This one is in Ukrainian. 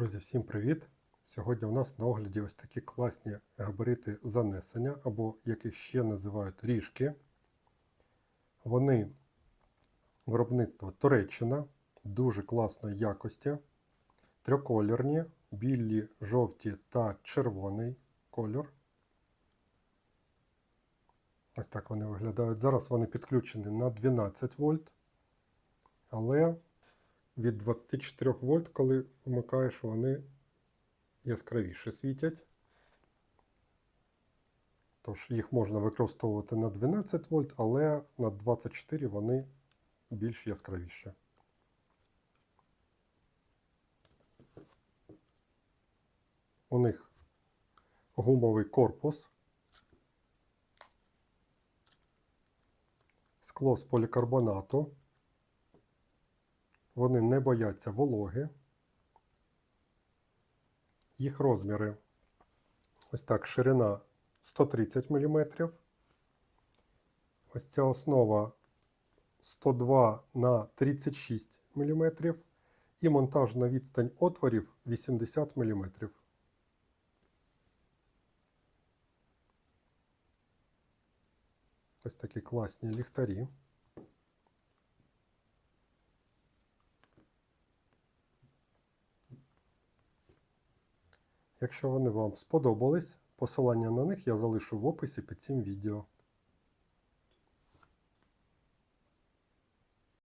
Друзі, всім привіт! Сьогодні у нас на огляді ось такі класні габарити занесення, або яких ще називають ріжки. Вони виробництва Туреччина, дуже класної якості, трьохколірні, білі, жовті та червоний кольор. Ось так вони виглядають. Зараз вони підключені на 12 вольт, але від 24 вольт, коли вмикаєш, вони яскравіше світять. Тож їх можна використовувати на 12 вольт, але на 24 вони більш яскравіші. У них гумовий корпус, скло з полікарбонату. Вони не бояться вологи. Їх розміри ось так, ширина 130 мм. Ось ця основа 102 на 36 мм. І монтажна відстань отворів 80 мм. Ось такі класні ліхтарі. Якщо вони вам сподобались, посилання на них я залишу в описі під цим відео.